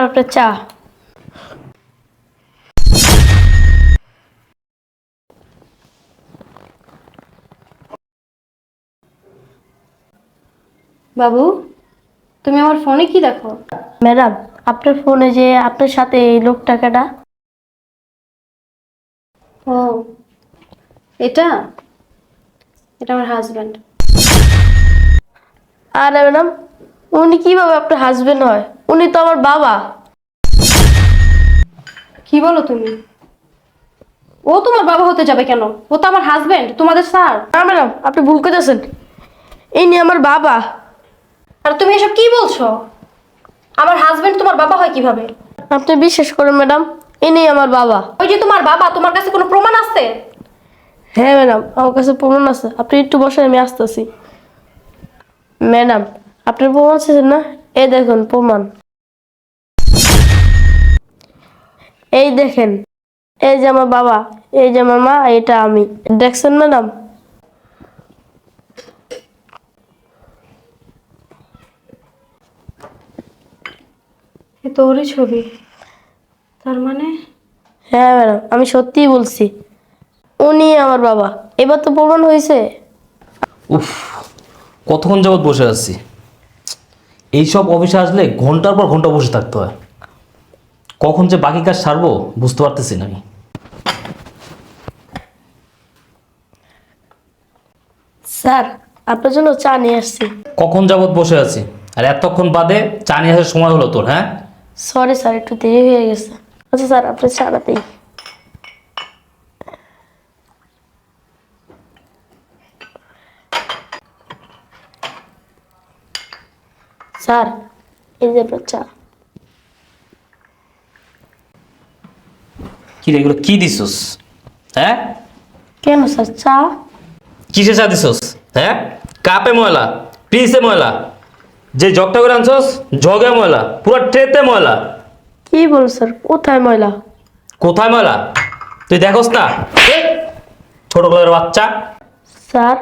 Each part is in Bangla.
আপনার চা। বাবু তুমি আমার ফোনে কি দেখো? ম্যাডাম আপনার ফোনে যে আপনার সাথে এই লোক টাকাটা ও এটা? এটা আমার হাজব্যান্ড আরে ম্যাডাম উনি কীভাবে আপনার হাজবেন্ড হয়? উনি তো আমার বাবা। কি বলো তুমি? ও তোমার বাবা হতে যাবে কেন? ও তো আমার হাজবেন্ড তোমাদের স্যার না ম্যাডাম আপনি ভুল করতেছেন ইনি আমার বাবা। আর তুমি এসব কি বলছো? আমার হাজবেন্ড তোমার বাবা হয় কীভাবে? আপনি বিশ্বাস করেন ম্যাডাম ইনি আমার বাবা। ওই যে তোমার বাবা তোমার কাছে কোনো প্রমাণ আছে? হ্যাঁ ম্যাডাম আমার কাছে প্রমাণ আছে। আপনি একটু বসে আমি আসতেছি। ম্যাডাম আপনার প্রমাণ আছে না? এই দেখুন প্রমাণ। এই দেখেন এই যে আমার বাবা এই যে আমার মা এটা আমি। দেখছেন ম্যাডাম? এ তো ওরই ছবি। তার মানে? হ্যাঁ ম্যাডাম আমি সত্যিই বলছি। উনি আমার বাবা। এবার তো প্রমাণ হয়েছে। উফ কতক্ষণ যাবৎ বসে আছি? এইসব অফিসে আসলে ঘণ্টার পর ঘণ্টা বসে থাকতে হয়। কখন যে বাকি কাজ সারবো বুঝতে পারতেছি না আমি। স্যার আপনার জন্য চা নিয়ে আসছি। কখন যাবৎ বসে আছি? আর এতক্ষণ বাদে চা নিয়ে আসার সময় হলো তোর হ্যাঁ? সরি স্যার একটু দেরি হয়ে গেছে। আচ্ছা স্যার আপনি চাটাতেই স্যার এই যে আপনার চা। কি রে এগুলো কি দিছস? হ্যাঁ? কেন স্যার চা? কিসে চা দিছস? হ্যাঁ? কাপে ময়লা পিসে ময়লা যে জগটা করে আনছস জগে ময়লা পুরো ট্রেতে ময়লা। কি বল স্যার কোথায় ময়লা? কোথায় ময়লা? তুই দেখোস না। ছোট লোকের বাচ্চা। স্যার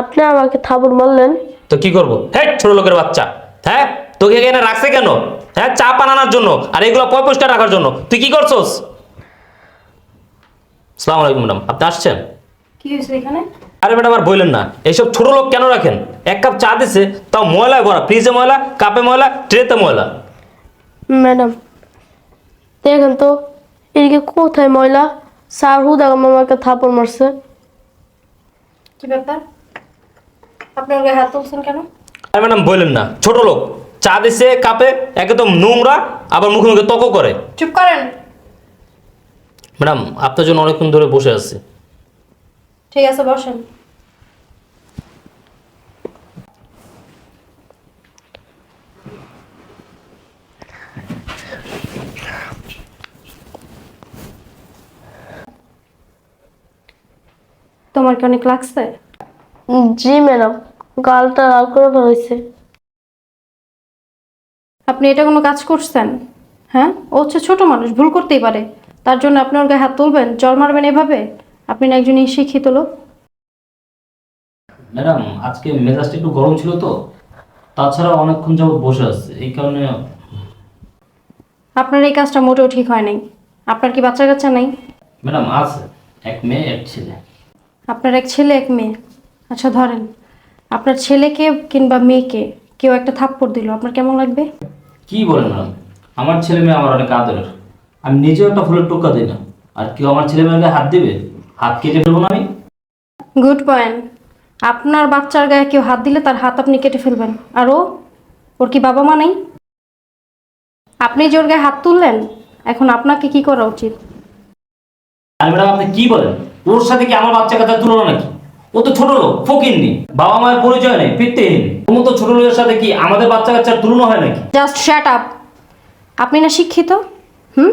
আপনি আমাকে থাবুর মারলেন। তো কি করব? হ্যাঁ ছোট লোকের বাচ্চা। হ্যাঁ? তোকে এখানে রাখছে কেন? হ্যাঁ? চা বানানোর জন্য। আর এগুলো পয় পরিষ্কার রাখার জন্য। তুই কি করছস? সালাম আলাইকুম ম্যাডাম। আপনি আসছেন? কি হয়েছে এখানে? আরে ম্যাডাম আর বললেন না। এইসব ছোট লোক কেন রাখেন? এক কাপ চা দিছে তাও ময়লা ভরা। ফ্রিজে ময়লা কাপে ময়লা ট্রেতে ময়লা। ম্যাডাম দেখেন তো এদিকে কোথায় ময়লা? স্যার হুদা আমাকে থাপড় মারছে। কি ব্যাপার? আপনার গায়ে হাত তুলছেন কেন? আর ম্যাডাম বললেন না। ছোট লোক চা দিছে কাপে একদম নোংরা আবার মুখে মুখে তক করে। চুপ করেন। ম্যাডাম আপনার জন্য অনেকক্ষণ ধরে বসে আছি। ঠিক আছে বসেন। তোমার কি অনেক লাগছে? জি ম্যাডাম। গালটা লাল করে ফেলেছে আপনি এটা কোনো কাজ করছেন? হ্যাঁ? ও হচ্ছে ছোট মানুষ ভুল করতেই পারে। তার জন্য আপনি ওর গায়ে হাত তুলবেন জল মারবেন এভাবে? আপনি না একজন শিক্ষিত লোক? ম্যাডাম আজকে মেজাজটা একটু গরম ছিল তো। তাছাড়া অনেকক্ষণ যাবত বসে আছে এই কারণে আপনার এই কাজটা মোটেও ঠিক হয় নাই। আপনার কি বাচ্চা কাচ্চা নাই? ম্যাডাম আছে। এক মেয়ে এক ছেলে। আপনার এক ছেলে এক মেয়ে। আচ্ছা ধরেন। আপনার ছেলেকে কিংবা মেয়েকে কেউ একটা থাপ্পড় দিল আপনার কেমন লাগবে? কি বলেন ম্যাডাম? আমার ছেলে মেয়ে আমার অনেক আদরের। আমি নিজেও একটা ফুলের টোকা দিই না। আর কেউ আমার ছেলে মেয়েকে হাত দিবে? হাত কেটে ফেলব না আমি? গুড পয়েন্ট আপনার বাচ্চার গায়ে কেউ হাত দিলে তার হাত আপনি কেটে ফেলবেন। আর ও? ওর কি বাবা মা নেই? আপনি যে ওর গায়ে হাত তুললেন? এখন আপনাকে কি করা উচিত? আর ম্যাডাম আপনি কি বলেন? ওর সাথে কি আমার বাচ্চা কাচ্চা তুলনা নাকি? ও তো ছোট লোক ফকির নি। বাবা মায়ের পরিচয় নেই ফিরতেহীন তোমার তো ছোট লোকের সাথে কি আমাদের বাচ্চা কাচ্চার তুলনা হয় নাকি? জাস্ট শ্যাট আপ আপনি না শিক্ষিত? হুম?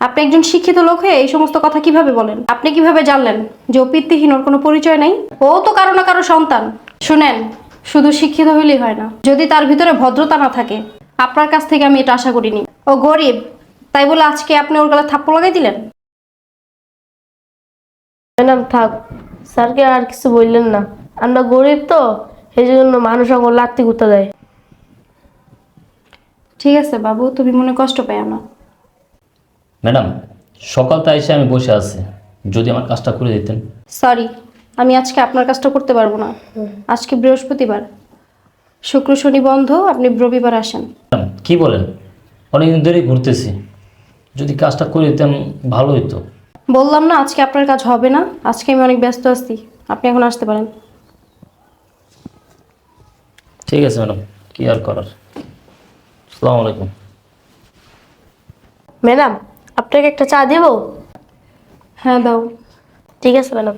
আপনি একজন শিক্ষিত লোক হয়ে এই সমস্ত কথা কীভাবে বলেন? আপনি কীভাবে জানলেন যে ও পিতৃহীন ওর কোনো পরিচয় নেই? ও তো কারও না কারও সন্তান। শুনেন শুধু শিক্ষিত হইলেই হয় না। যদি তার ভিতরে ভদ্রতা না থাকে আপনার কাছ থেকে আমি এটা আশা করিনি। ও গরিব তাই বলে আজকে আপনি ওর গলা থাপ্পড় লাগাই দিলেন? ম্যাডাম থাক। স্যারকে আর কিছু বললেন না। আমরা গরিব তো এই জন্য মানুষ আমার লাত্তি কুত্তা দেয়। ঠিক আছে বাবু তুমি মনে কষ্ট পাইও না। ম্যাডাম সকালটা এসে আমি বসে আছি। যদি আমার কাজটা করে দিতেন। সরি আমি আজকে আপনার কাজটা করতে পারব না। আজকে বৃহস্পতিবার। শুক্র শনি বন্ধ আপনি রবিবার আসেন। ম্যাডাম কী বলেন? অনেকদিন ধরেই ঘুরতেছি। যদি কাজটা করে দিতেন ভালো হতো বললাম না আজকে আপনার কাজ হবে না। আজকে আমি অনেক ব্যস্ত আছি। আপনি এখন আসতে পারেন। ঠিক আছে ম্যাডাম কি আর করার? আসসালামু আলাইকুম। ম্যাডাম আপনাকে একটা চা দেব? হ্যাঁ দাও। ঠিক আছে ম্যাডাম।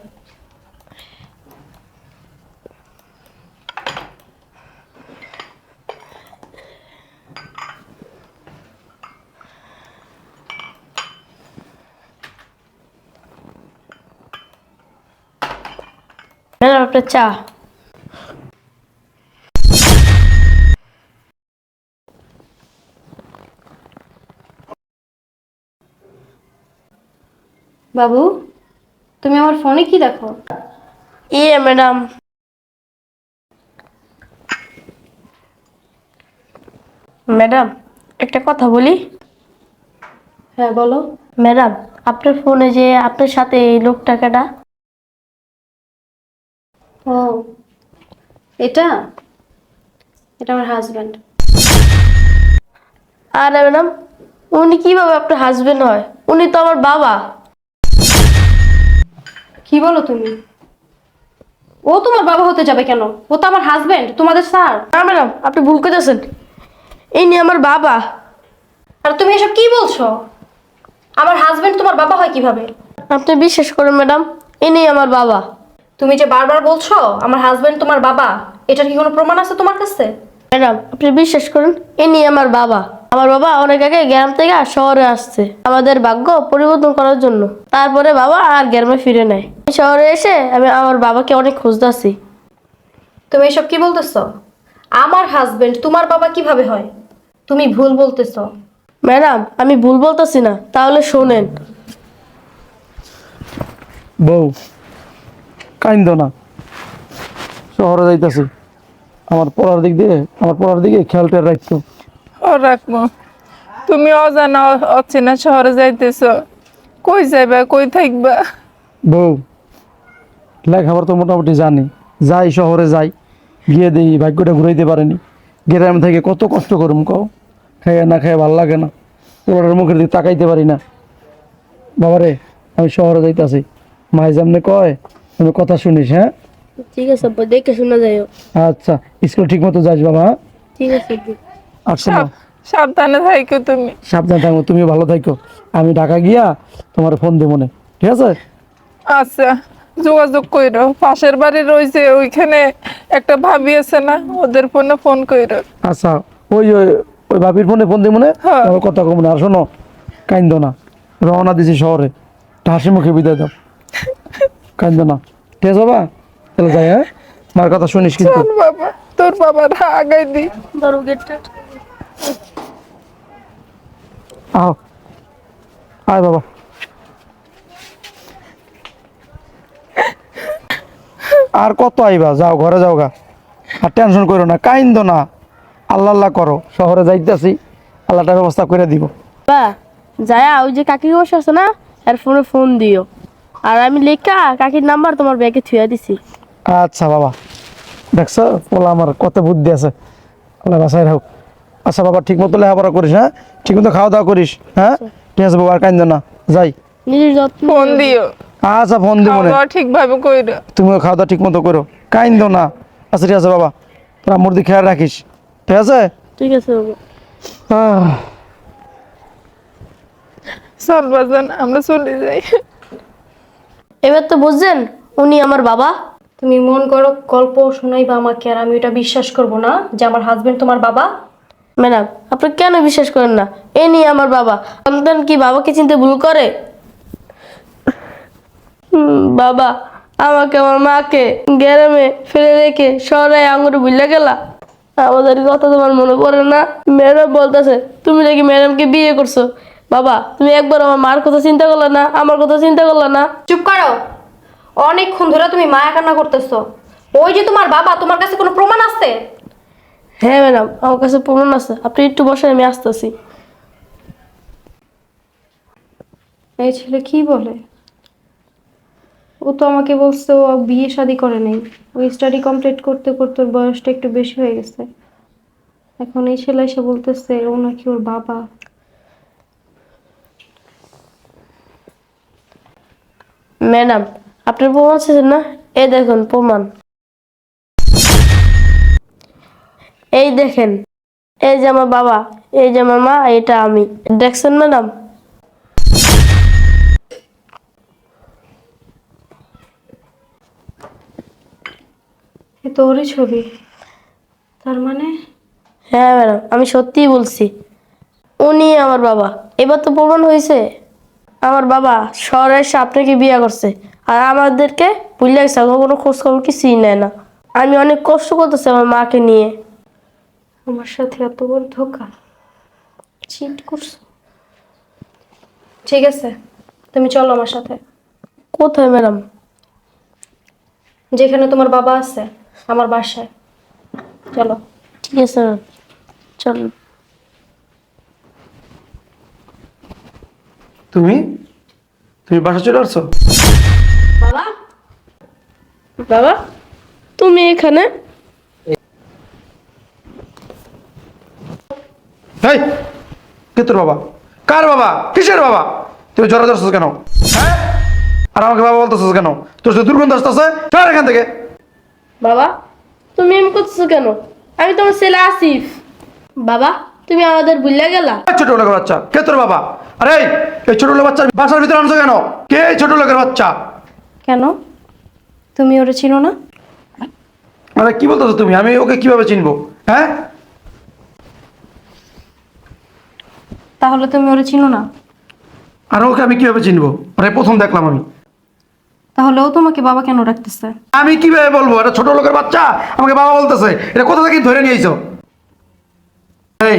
আপনার চা। বাবু তুমি আমার ফোনে কি দেখো? ইয়ে ম্যাডাম। ম্যাডাম একটা কথা বলি। হ্যাঁ বলো। ম্যাডাম আপনার ফোনে যে আপনার সাথে এই লোক টাকাটা ও। এটা? এটা আমার হাজব্যান্ড আরে ম্যাডাম উনি কীভাবে আপনার হাজবেন্ড হয়? উনি তো আমার বাবা। কি বলো তুমি? ও তোমার বাবা হতে যাবে কেন? ও তো আমার হাজব্যান্ড তোমাদের স্যার না ম্যাডাম আপনি ভুল করতেছেন। ইনি আমার বাবা। আর তুমি এসব কি বলছো? আমার হাজবেন্ড তোমার বাবা হয় কীভাবে? আপনি বিশ্বাস করেন ম্যাডাম ইনি আমার বাবা। তুমি যে বারবার বলছো আমার হাজবেন্ড তোমার বাবা এটার কি কোনো প্রমাণ আছে তোমার কাছে? ম্যাডাম আপনি বিশ্বাস করেন ইনি আমার বাবা। আমার বাবা অনেক আগে গ্রাম থেকে শহরে আসছে। আমাদের ভাগ্য পরিবর্তন করার জন্য। তারপরে বাবা আর গ্রামে ফিরে নেয় শহরে এসে আমি আমার বাবাকে অনেক খুঁজতেছি। তুমি এসব কি বলতেছো? আমার হাজবেন্ড তোমার বাবা কীভাবে হয়? তুমি ভুল বলতেছো। ম্যাডাম আমি ভুল বলতেছি না। তাহলে শোনেন। বউ কাইন্দ না। শহরে যাইতাছি। আমার পড়ার দিক দিয়ে আমার পড়ার দিকে খেয়ালটা রাখতো। রাখব। তুমি অজানা অচেনা শহরে যাইতেছ। কই যাইবা কই থাকবা? বউ লেখাপড়া তো মোটামুটি জানি। যাই শহরে যাই গিয়ে দিই ভাগ্যটা ঘুরাইতে পারেনি। গ্রাম থেকে কত কষ্ট করুম কও? খাইয়ে না খাইয়ে ভালো লাগে না। ওর মুখের দিকে তাকাইতে পারি না। বাবারে আমি শহরে যাইতাছি। মাই যেমনে কয় আমি কথা শুনিস হ্যাঁ? ঠিক আছে আব্বা, দেখে শোনা যায়। আচ্ছা স্কুল ঠিক মতো যাস বাবা হ্যাঁ? ঠিক আছে সাব- সাবধানে থাইকো তুমি। সাবধানে থাকব তুমি ভালো থাকো আমি ঢাকা গিয়া তোমার ফোন দেবো মনে ঠিক আছে? আচ্ছা যোগাযোগ কইরো। পাশের বাড়ি রয়েছে ওইখানে একটা ভাবি আছে না ওদের ফোনে ফোন কইরো। আচ্ছা ওই ওই ওই ভাবির ফোনে ফোন দেবো মনে হ্যাঁ। আমার কথা কম না। আর শোনো কাইন্দ না। রওনা দিছি শহরে। হাসি মুখে বিদায় দাও। কাইন্দ না ঠিক আছে বাবা তাহলে যাই হ্যাঁ? মার কথা শুনিস কিন্তু। বাবা তোর বাবার আগাই দি। ধরো গেটটা। আহ। আয় বাবা। আর কত আইবা? যাও ঘরে যাও গা। আর টেনশন করো না কাইন্দ না। আল্লাহ আল্লাহ করো। শহরে যাইতেছি আল্লাহটা ব্যবস্থা করে দিব। বা যায়া ওই যে কাকি বসে আছে না? আর ফোনে ফোন দিও। আর আমি লেখা কাকির নাম্বার তোমার ব্যাগে থুয়া দিছি। আচ্ছা বাবা। দেখছ? বলা আমার কত বুদ্ধি আছে। আল্লাহ বাসায় হোক আচ্ছা বাবা ঠিক মতো লেখাপড়া করিস হ্যাঁ? ঠিক মতো খাওয়া দাওয়া করিস হ্যাঁ? ঠিক আছে বাবা আর কাইন্দ না। যাই। নিজের যত্ন ফোন দিও। আচ্ছা ফোন দিব না। ঠিকভাবে কইরো। তুমিও খাওয়া দাওয়া ঠিক মতো করো। কাইন্দ না। আচ্ছা ঠিক আছে বাবা। তোরা মুরদি খেয়াল রাখিস। ঠিক আছে? ঠিক আছে বাবা। আহ, চল বাজান আমরা চলে যাই। এবার তো বুঝছেন উনি আমার বাবা। তুমি মন করো গল্প শোনাইবা আমাকে আর আমি এটা বিশ্বাস করব না যে আমার হাজবেন্ড তোমার বাবা। ম্যাডাম আপনি কেন বিশ্বাস করেন না? এ নিয়ে আমার বাবা। সন্তান কি বাবাকে চিনতে ভুল করে? বাবা আমাকে আমার মাকে গ্রামে ফেলে রেখে শহরে আঙুর ভুলে গেলা। আমাদের কথা তোমার মনে পড়ে না? ম্যাডাম বলতেছে তুমি নাকি ম্যাডামকে বিয়ে করছ? বাবা তুমি একবার আমার মার কথা চিন্তা করলে না আমার কথা চিন্তা করলে না। চুপ করো। অনেকক্ষণ ধরে তুমি মায়া কান্না করতেছো। ওই যে তোমার বাবা তোমার কাছে কোনো প্রমাণ আছে? হ্যাঁ ম্যাডাম আমার কাছে প্রমাণ আছে। আপনি একটু বসে আমি আসতেছি। এই ছেলে কি বলে? ও তো আমাকে বলছে ও বিয়ে শাদি করে নেই। ও স্টাডি কমপ্লিট করতে করতে ওর বয়সটা একটু বেশি হয়ে গেছে। এখন এই ছেলে এসে বলতেছে ও নাকি ওর বাবা। ম্যাডাম আপনার প্রমাণ আছে না? এই দেখুন প্রমাণ। এই দেখেন এই যে আমার বাবা এই যে আমার মা এটা আমি। দেখছেন ম্যাডাম? এ তো ওরই ছবি। তার মানে? হ্যাঁ ম্যাডাম আমি সত্যিই বলছি। উনি আমার বাবা। এবার তো প্রমাণ হয়েছে। আমার বাবা শহরে এসে আপনাকে বিয়ে করছে। আর আমাদেরকে ভুলে গেছে আমার কোনো খোঁজ খবর কিছুই নেয় না। আমি অনেক কষ্ট করতেছি আমার মাকে নিয়ে। আমার সাথে এত বড় ধোকা? চিট করছ? ঠিক আছে তুমি চলো আমার সাথে। কোথায় ম্যাডাম? যেখানে তোমার বাবা আছে আমার বাসায়। চলো। ঠিক আছে ম্যাডাম চলুন তুমি? তুমি বাসা চলে আসছো? বাবা? বাবা তুমি এখানে? এই কে তোর বাবা? কার বাবা? কিসের বাবা? তুমি জ্বর ধরছিস কেন? হ্যাঁ? আর আমাকে বাবা বলতেছিস কেন? তোর সাথে দুর্গন্ধ আসতেছে? সর এখান থেকে। বাবা তুমি এমন করতেছো কেন? আমি তোমার ছেলে আসিফ। বাবা তুমি আমাদের ভুলে গেলা? ছোট লোকের বাচ্চা কে তোর বাবা? আরে এই, ছোট লোকের বাচ্চা বাসার ভিতরে আনছো কেন? কে এই ছোট লোকের বাচ্চা? কেন? তুমি ওরে চিনো না? মানে কি বলতেছো তুমি? আমি ওকে কীভাবে চিনবো? হ্যাঁ? তাহলে তুমি ওরে চিনো না? আর ওকে আমি কীভাবে চিনবো? আরে প্রথম দেখলাম আমি। তাহলে ও তোমাকে বাবা কেন রাখতেছে আমি কীভাবে বলব? এটা ছোট লোকের বাচ্চা আমাকে বাবা বলতেছে। এটা কোথা থেকে ধরে নিয়েছো? এই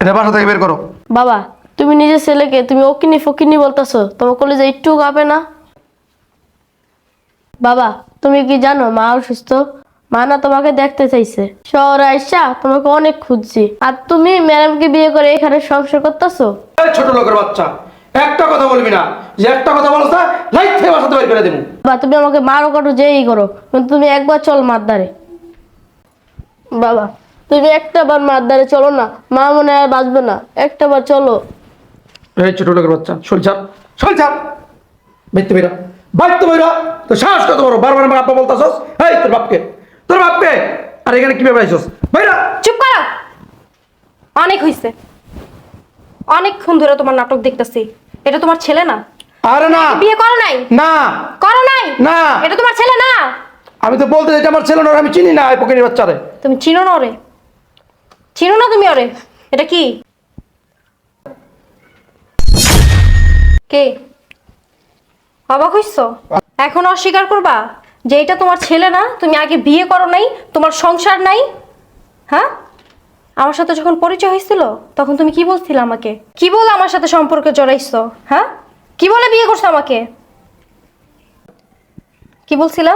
এটা বাসা থেকে বের করো। বাবা তুমি নিজের ছেলেকে তুমি ওকিনি ফকিনি বলতেছো তোমার কলেজে একটু গাবে না? বাবা তুমি কি জানো মা অসুস্থ? মা না তোমাকে দেখতে চাইছে। শহরে আইসা তোমাকে অনেক খুঁজছি। আর তুমি ম্যাডামকে বিয়ে করে এখানে সংসার করতেছো? এই ছোট লোকের বাচ্চা একটা কথা বলবি না। যে একটা কথা বলছ না লাইট থেকে বাসাতে বের করে দেবো। বা তুমি আমাকে মারো কাটো যেই করো কিন্তু তুমি একবার চল মার মারদারে বাবা। তুমি একটা বার মারদারে চলো না। মা মনে আর বাঁচবে না। একটা বার চলো। এই ছোট লোকের বাচ্চা শরীর চাপ শরীর চাপ বাইতে বেরা বাইতে বেরা তো সাহস কত বড়? বারবার আমার আব্বা বলতাছস এই তোর বাপকে তোর বাপকে। আর এখানে কীভাবে আইছস? বাইরা। চুপ করো। অনেক হইছে। অনেকক্ষণ ধরে তোমার নাটক দেখতেছি। এটা তোমার ছেলে না? আরে না। বিয়ে করো নাই? না। করো নাই? না। এটা তোমার ছেলে না? আমি তো বলতে এটা আমার ছেলে না আমি চিনি না এই পকিনের বাচ্চারে। তুমি চিনো না ওরে? চিনো না তুমি ওরে? এটা কি? কে? অবাক হইছ? এখন অস্বীকার করবা? যে এটা তোমার ছেলে না, তুমি আগে বিয়ে করো নাই, তোমার সংসার নাই হ্যাঁ? আমার সাথে যখন পরিচয় হয়েছিল, তখন তুমি কি বলছিলে আমাকে? কি বলে আমার সাথে সম্পর্কে জড়াইছো হ্যাঁ? কি বলে বিয়ে করছ আমাকে? কি বলছিলা?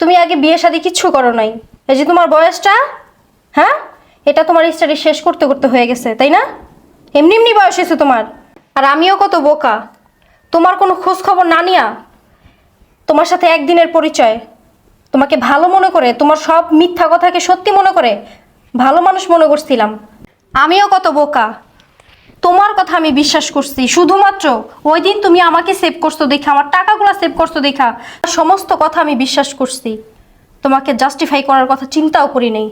তুমি আগে বিয়ে শাদি কিচ্ছু করো নাই। এই যে তোমার বয়সটা হ্যাঁ? এটা তোমার স্টাডি শেষ করতে করতে হয়ে গেছে, তাই না? এমনি এমনি বয়স হয়েছে তোমার। আর আমিও কত বোকা। তোমার কোনো খোঁজ খবর না নিয়া তোমার সাথে একদিনের পরিচয়। তোমাকে ভালো মনে করে, তোমার সব মিথ্যা কথাকে সত্যি মনে করে, ভালো মানুষ মনে করছিলাম। আমিও কত বোকা। তোমার কথা আমি বিশ্বাস করছি। শুধুমাত্র ওই দিন তুমি আমাকে সেভ করছ দেখা, আমার টাকাগুলো সেভ করছ দেখা সমস্ত কথা আমি বিশ্বাস করছি। তোমাকে জাস্টিফাই করার কথা চিন্তাও করি নেই।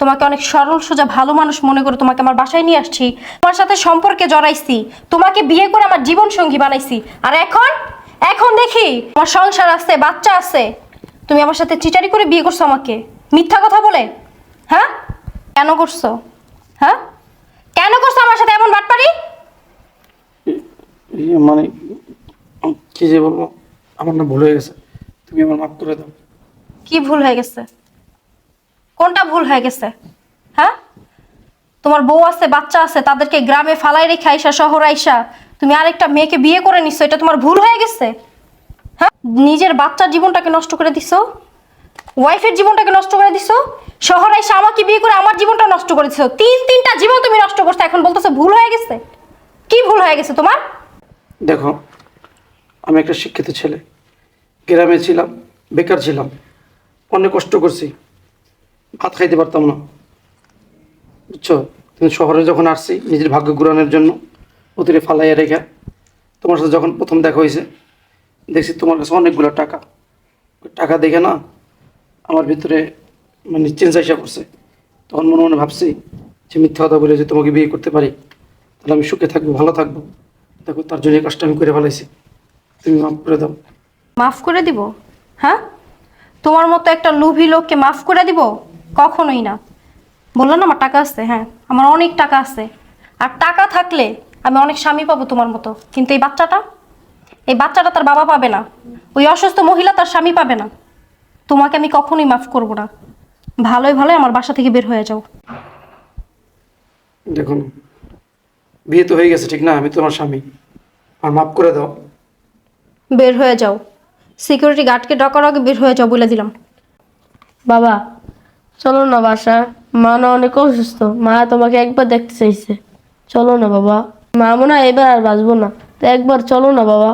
তোমাকে অনেক সরল সোজা ভালো মানুষ মনে করে তোমাকে আমার বাসায় নিয়ে আসছি। তোমার সাথে সম্পর্কে জড়াইছি। তোমাকে বিয়ে করে আমার জীবন সঙ্গী বানাইছি। আর এখন? এখন দেখি আমার সংসার আছে বাচ্চা আছে। তুমি আমার সাথে চিটারি করে বিয়ে করছ আমাকে। মিথ্যা কথা বলে? হ্যাঁ? কেন করছ? হ্যাঁ? কেন করছ আমার সাথে এমন বাটপারি? মানে কি যে বলব আমার না ভুল হয়ে গেছে। তুমি আমার মাফ করে দাও। কি ভুল হয়ে গেছে? কোনটা ভুল হয়ে গেছে? হ্যাঁ? তোমার বউ আছে, বাচ্চা আছে, তাদেরকে গ্রামে ফালাই রেখে আইসা, শহর আইসা, তুমি আরেকটা মেয়েকে বিয়ে করে নিছো, এটা তোমার ভুল হয়ে গেছে? হ্যাঁ? নিজের বাচ্চার জীবনটাকে নষ্ট করে দিছো? ওয়াইফের জীবনটাকে নষ্ট করে দিছো? শহর এসে আমাকে বিয়ে করে আমার জীবনটা নষ্ট করে দিছো? তিন, তিনটা জীবন তুমি নষ্ট করছ, এখন বলতেছো ভুল হয়ে গেছে? কি ভুল হয়ে গেছে তোমার? দেখো, আমি একটা শিক্ষিত ছেলে। গ্রামে ছিলাম, বেকার ছিলাম, অনেক কষ্ট করছি। ভাত খাইতে পারতাম না। বুঝছ? কিন্তু শহরে যখন আসছি, নিজের ভাগ্য ঘুরানোর জন্য অতিরে ফালাইয়া রেখে, তোমার সাথে যখন প্রথম দেখা হয়েছে, দেখছি তোমার কাছে অনেকগুলো টাকা। টাকা দেখে না, আমার ভিতরে মানে চেঞ্জ আসা করছে। তখন মনে মনে ভাবছি যে মিথ্যা কথা বলে যে তোমাকে বিয়ে করতে পারি, তাহলে আমি সুখে থাকব, ভালো থাকব। দেখো, তার জন্য কাজটা আমি করে ফেলাইছি। তুমি মাফ করে দাও। মাফ করে দিব? হ্যাঁ? তোমার মতো একটা লোভী লোককে মাফ করে দিব? কখনোই না। বললাম না আমার টাকা আছে হ্যাঁ আমার অনেক টাকা আছে। আর টাকা থাকলে আমি অনেক স্বামী পাবো তোমার মতো। কিন্তু এই বাচ্চাটা এই বাচ্চাটা তার বাবা পাবে না। ওই অসুস্থ মহিলা তার স্বামী পাবে না। তোমাকে আমি কখনোই মাফ করব না। ভালোই ভালোই আমার বাসা থেকে বের হয়ে যাও। দেখুন বিয়ে তো হয়ে গেছে ঠিক না? আমি তোমার স্বামী। আর মাফ করে দাও। বের হয়ে যাও। সিকিউরিটি গার্ডকে ডাকার আগে বের হয়ে যাও বলে দিলাম। বাবা চলো না বাসা। মা না অনেক অসুস্থ। মা তোমাকে একবার দেখতে চাইছে। চলো না বাবা। মা মনে হয় এবার আর বাঁচবো না। তো একবার চলো না বাবা।